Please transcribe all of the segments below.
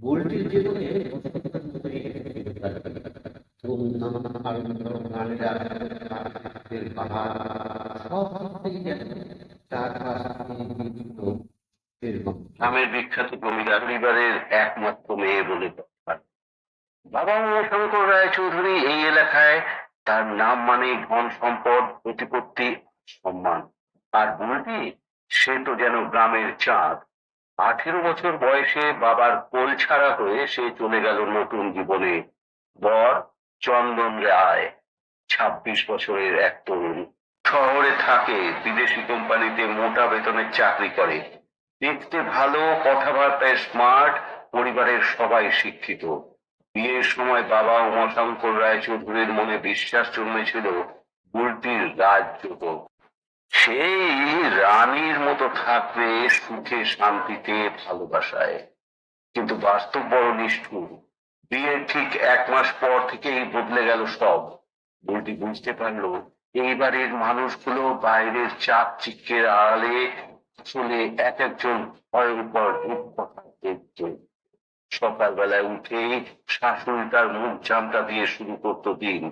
বুলটির জীবনে পরিবারের একমাত্র মেয়ে বলে। বাবা উমাশঙ্কর রায়চৌধুরী এই এলাকায় তার নাম মানে ধন সম্পদ, প্রতিপত্তি, সম্মান আর বুলটি সে তো যেন গ্রামের চাঁদ আঠেরো বছর বয়সে বাবার কোল ছাড়া হয়ে সে চলে গেল নতুন জীবনে। বর চন্দন রায়, ছাব্বিশ বছরের এক তরুণ। শহরে থাকে, বিদেশি কোম্পানিতে মোটা বেতনের চাকরি করে। দেখতে ভালো, কথাবার্তায় স্মার্ট পরিবারের সবাই শিক্ষিত। বিয়ের সময় বাবা উমাশঙ্কর রায়চৌধুরীর মনে বিশ্বাস জন্মেছিল বুলটির রাজযোগ সেই রানীর মতো থাকবে সুখে শান্তিতে ভালোবাসায়। কিন্তু বাস্তব বড় নিষ্ঠুর। বিয়ের ঠিক এক মাস পর থেকেই বদলে গেল সব। বুলটি বুঝতে পারল, এইবারের মানুষগুলো বাইরের চাপ চিকের আড়ালে আসলে এক একজন ভয়ঙ্কর রূপকথা দেখছে সকালবেলায় উঠেই শাশুড়ি তার মুখ জামটা দিয়ে শুরু করতো দিন।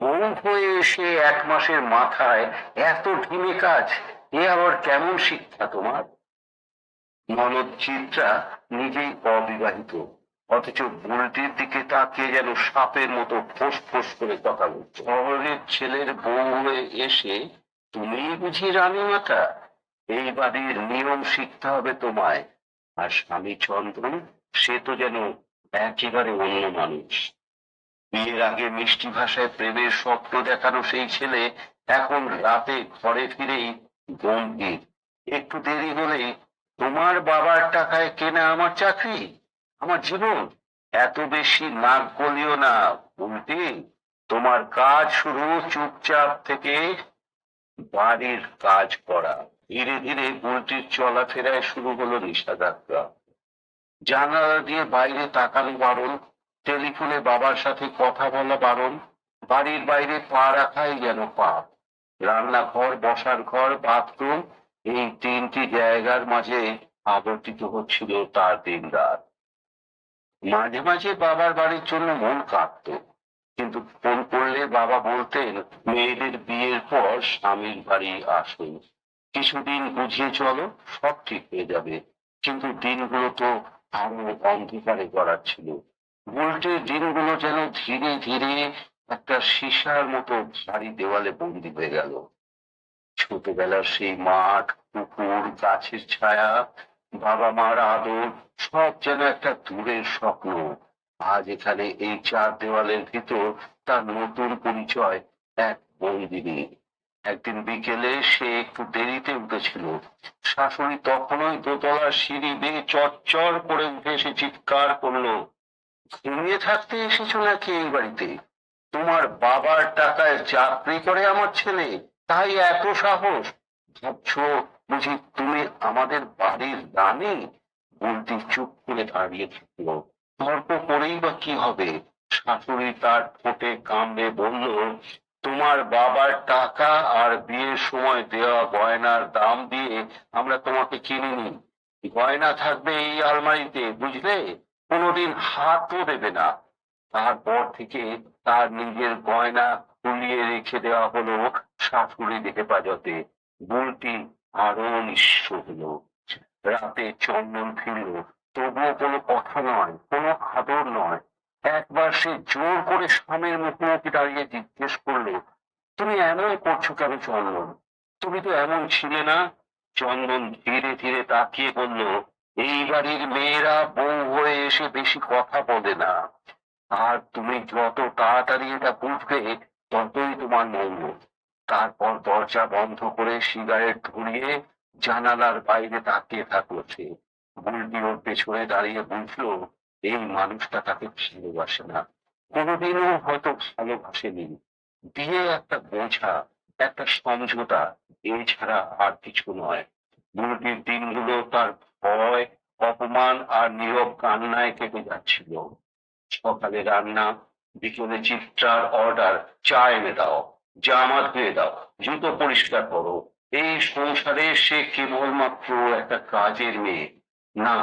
বউ হয়ে এসে এক মাসের মাথায় এত ঢিমে কাজ, এ আবার কেমন শিক্ষা তোমার? ননদ চিত্রা নিজেই অবিবাহিত, অথচ বুলটির দিকে তাকিয়ে যেন সাপের মতো ফোঁস ফোঁস করে কথা বলছে ছেলের বউ হয়ে এসে তুমি বুঝি রানী মাতা এই বাড়ির নিয়ম শিখতে হবে তোমায়। আর স্বামী চন্দ্রন, সে তো যেন একেবারে অন্য মানুষ। বিয়ের আগে মিষ্টি ভাষায় প্রেমের স্বপ্ন দেখানো সেই ছেলে এখন রাতে ঘরে ফিরেই গম্ভীর। একটু দেরি হলেই তোমার বাবার টাকায় কেনা আমার চাকরি? আমার জীবন? এত বেশি নাক গলিও না উল্টে তোমার কাজ শুরু চুপচাপ থেকে বাড়ির কাজ করা। ধীরে ধীরে উল্টির চলাফেরায় শুরু হলো নিষেধাজ্ঞা। জানালা দিয়ে বাইরে তাকানো বারণ টেলিফোনে বাবার সাথে কথা বলা বারণ, বাড়ির বাইরে পা রাখাই যেন পাপ। রান্নাঘর, বসার ঘর, বাথরুম এই তিনটি জায়গার মাঝে আবর্তিত হচ্ছিল তার দিন রাত। মাঝে মাঝে বাবার বাড়ির জন্য মন কাঁদত, কিন্তু ফোন করলে বাবা বলতেন, মেয়েদের বিয়ের পর স্বামীর বাড়ি আসুন। কিছুদিন বুঝিয়ে চলো, সব ঠিক হয়ে যাবে। কিন্তু দিনগুলো তো আরও অন্ধকারে গড়াচ্ছিল। বুলটির দিনগুলো যেন ধীরে ধীরে একটা সীসার মতো ভারী দেওয়ালে বন্দি হয়ে গেল। ছোটবেলার সেই মাঠ, পুকুর, গাছের ছায়া, বাবা মার আদর, সব যেন একটা দূরের স্বপ্ন। আজ এখানে এই চার দেওয়ালের ভিতর তার নতুন পরিচয় এক বন্দিনী। একদিন বিকেলে সে একটু দেরিতে উঠেছিল। শাশুড়ি তখনই দোতলার সিঁড়ি বেয়ে চচ্চর করে উঠে এসে চিৎকার করল ঘুমিয়ে থাকতে এসেছ নাকি এই বাড়িতে? তোমার বাবার টাকায় চাকরি করে আমার ছেলে, তাই এত সাহস? ভাবছ বুঝি তুমি আমাদের বাড়ির রানী? বলতে চুপ করে দাঁড়িয়ে থাকল। তর্ক করেই বা কি হবে? শাশুড়ি তার ঠোঁটে কামড়ে বলল, তোমার বাবার টাকা আর বিয়ের সময় দেওয়া গয়নার দাম দিয়ে আমরা তোমাকে কিনিনি গয়না থাকবে এই আলমারিতে, বুঝলে? কোনোদিন হাতও দেবে না। তারপর থেকে তার নিজের গয়না খুলিয়ে রেখে দেওয়া হলো শাশুড়ির হেফাজতে বুলটি আরও নিঃস্ব হলো। রাতে চন্দন ফিরল। তবুও কোনো কথা নয়, কোনো আদর নয়। একবার সে জোর করে স্বামীর মুখোমুখি দাঁড়িয়ে জিজ্ঞেস করল, তুমি এমন করছ কেন চন্দন? তুমি তো এমন ছিলে না? চন্দন ধীরে ধীরে তাকিয়ে বলল এই বাড়ির মেয়েরা বউ হয়ে এসে বেশি কথা বলে না। আর তুমি যত তাড়াতাড়ি এটা বুঝবে, ততই তোমার মঙ্গল। তারপর দরজা বন্ধ করে সিগারেট ধরিয়ে জানালার বাইরে তাকিয়ে থাকল সে। বুলটি ওর পেছনে দাঁড়িয়ে বুঝলো, এই মানুষটা তাকে ভালোবাসে না। কোনোদিনও হয়তো ভালোবাসেনি। বিয়ে একটা বোঝা, একটা সমঝোতা, এছাড়া আর কিছু নয়। বুলটির দিনগুলো তার ভয়, অপমান আর নীরব কান্নায় কেটে যাচ্ছিল। সকালে রান্না, বিকেলে চিত্রার অর্ডার চা এনে দাও জামা ধুয়ে দাও, জুতো পরিষ্কার করো। এই সংসারে সে কেবলমাত্র একটা কাজের মেয়ে। না,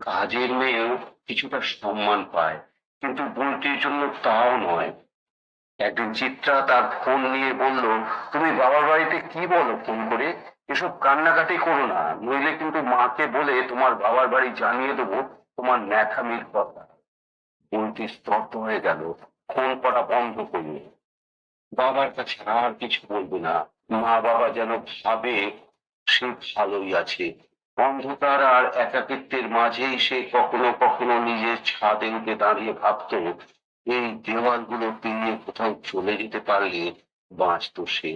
কাজের মেয়েও কিছুটা সম্মান পায়, কিন্তু বোনটির জন্য তাও নয়। একদিন চিত্রা তার ফোন নিয়ে বলল, তুমি বাবার বাড়িতে কি বলো ফোন করে? এসব কান্নাকাটি করো না। নইলে কিন্তু মাকে বলে তোমার বাবার বাড়ি জানিয়ে দেবো তোমার ন্যাকামির কথা। বোনটি স্তব্ধ হয়ে গেল ফোন করা বন্ধ করল। বাবার কাছে আর কিছু বলবে না। মা বাবা যেন ভাবে সে ভালোই আছে। অন্ধকার আর একাকিত্বের মাঝেই সে কখনো কখনো নিজের ছাদে উঠে দাঁড়িয়ে ভাবতো, এই দেওয়ালগুলো পেরিয়ে কোথাও চলে যেতে পারলে বাঁচতো সে।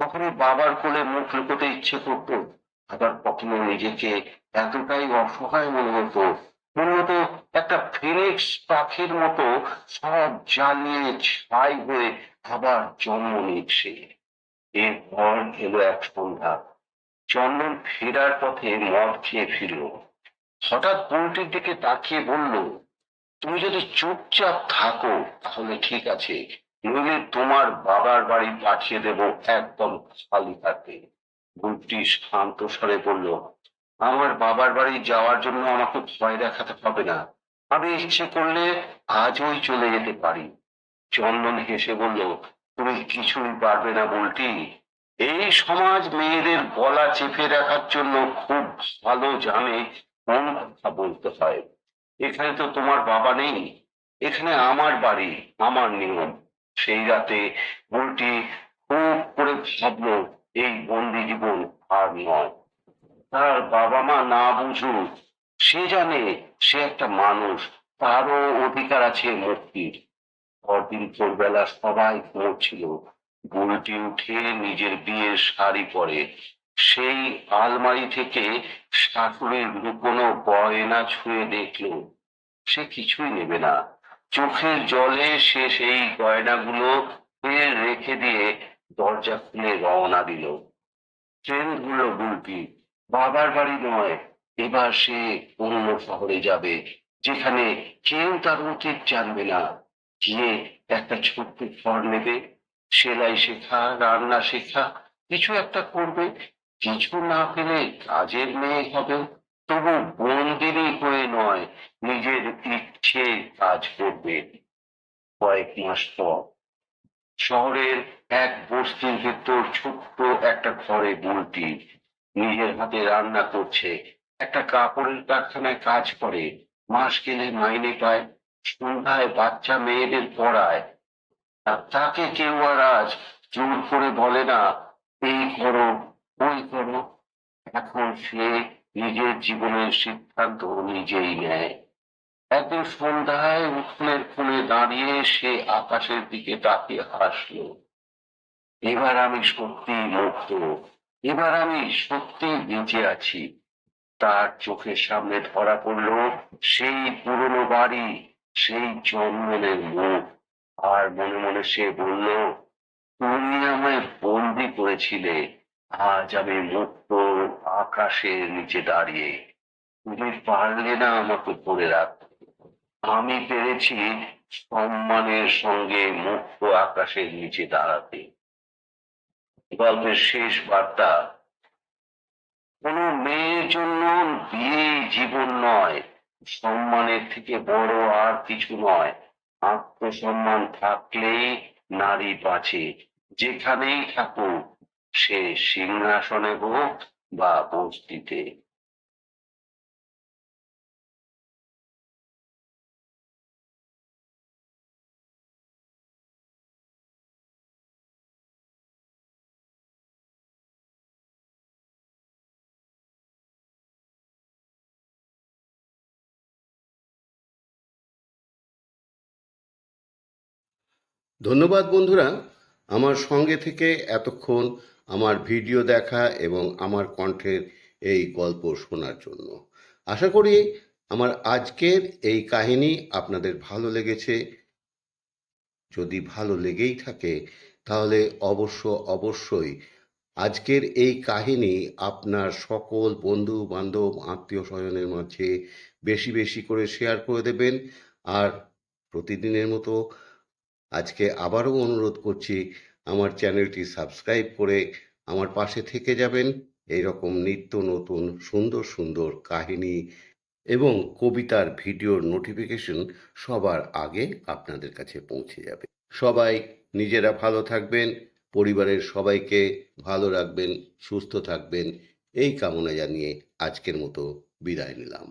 কখনো বাবার কোলে মুখ লুকোতে ইচ্ছে করতো, আবার কখনো নিজেকে এতটাই অসহায় মনে হতো মনে হতো একটা ফিনিক্স পাখির মতো সব জ্বালিয়ে ছাই হয়ে আবার জন্ম নিচ্ছে। এরপর এলো এক সন্ধ্যা। চন্দন ফেরার পথে মদ খেয়ে ফিরল। হঠাৎ বোনটির দিকে তাকিয়ে বলল, তুমি যদি চুপচাপ থাকো, তাহলে ঠিক আছে। নইলে তোমার বাবার বাড়ি পাঠিয়ে দেব একদম খালি হাতে। বোনটি শান্ত স্বরে বলল, আমার বাবার বাড়ি যাওয়ার জন্য আমাকে ভয় দেখাতে হবে না। আমি ইচ্ছে করলে আজই চলে যেতে পারি। চন্দন হেসে বলল, তুমি কিছুই পারবে না বলটি। এই সমাজ মেয়েদের গলা চেপে রাখার জন্য খুব ভালো জানে কোন কথা বলতে হয়। এখানে তো তোমার বাবা নেই। এখানে আমার বাড়ি, আমার নিয়ম। সেই রাতে বলটি খুব করে ভাবলো, এই বন্দি জীবন আর নয়। তার বাবা মা না বুঝুক সে জানে সে একটা মানুষ, তারও অধিকার আছে মুক্তির। পরদিন ভোরবেলা সবাই ঘুমোচ্ছিল বুলটি উঠে নিজের বিয়ের শাড়ি পরে। সেই আলমারি থেকে শাশুড়ির লুকোনো গয়না ছুঁয়ে দেখল, সে কিছুই নেবে না। চোখের জলে সে সেই গয়নাগুলো ফের রেখে দিয়ে দরজা খুলে রওনা দিল। ট্রেন ধরল বুলটি বাবার বাড়ি নয়। এবার সে অন্য শহরে যাবে, যেখানে কেউ তার অতীত জানবে না। গিয়ে একটা ছোট্ট ঘর নেবে। সেলাই শেখা, রান্না শেখা, কিছু একটা করবে। কিছু না পেলে কাজের মেয়ে হবে। তবু বন্দিনী হয়ে নয়, নিজের ইচ্ছে কাজ করবে। কয়েক মাস পর শহরের এক বস্তির ভেতর ছোট্ট একটা ঘরে বুলটি নিজের হাতে রান্না করছে। একটা কাপড়ের কারখানায় কাজ করে। মাস গেলে মাইনে পায়, সন্ধ্যায় বাচ্চা মেয়েদের পড়ায়। আর তাকে কেউ আর আজ জোর করে বলে না, এই করো, ওই করো। এখন সে নিজের জীবনের সিদ্ধান্ত নিজেই নেয়। একদিন সন্ধ্যায় উঠোনের কোণে দাঁড়িয়ে সে আকাশের দিকে তাকিয়ে হাসলো। এবার আমি সত্যি মুক্ত এবার আমি সত্যি বেঁচে আছি। তার চোখের সামনে ধরা পড়ল সেই পুরনো বাড়ি, সেই চন্দনের মুখ। আর মনে মনে সে বলল, তুমি আমায় বন্দি করেছিলে। আজ আমি মুক্ত আকাশের নিচে দাঁড়িয়ে তুমি পারলে না আমাকে ধরে রাখতে আমি পেরেছি সম্মানের সঙ্গে মুক্ত আকাশের নিচে দাঁড়াতে। গল্পের শেষ বার্তা, কোনো মেয়ের জন্য বিয়ে জীবন নয়, সম্মানের থেকে বড় আর কিছু নয়। আত্মসম্মান থাকলেই নারী বাঁচে, যেখানেই থাকুক। সে সিংহাসনে হোক বা বস্তিতে ধন্যবাদ বন্ধুরা আমার সঙ্গে থেকে এতক্ষণ আমার ভিডিও দেখা এবং আমার কণ্ঠের এই গল্প শোনার জন্য। আশা করি আমার আজকের এই কাহিনী আপনাদের ভালো লেগেছে। যদি ভালো লেগেই থাকে, তাহলে অবশ্য অবশ্যই আজকের এই কাহিনী আপনার সকল বন্ধু, বান্ধব, আত্মীয় স্বজনের মাঝে বেশি বেশি করে শেয়ার করে দেবেন। আর প্রতিদিনের মতো আজকে আবারও অনুরোধ করছি আমার চ্যানেলটি সাবস্ক্রাইব করে আমার পাশে থেকে যাবেন। এই রকম নিত্য নতুন, সুন্দর সুন্দর কাহিনী এবং কবিতার ভিডিওর নোটিফিকেশন সবার আগে আপনাদের কাছে পৌঁছে যাবে। সবাই নিজেরা ভালো থাকবেন, পরিবারের সবাইকে ভালো রাখবেন, সুস্থ থাকবেন। এই কামনা জানিয়ে আজকের মতো বিদায় নিলাম।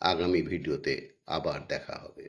আগামী ভিডিওতে আবার দেখা হবে।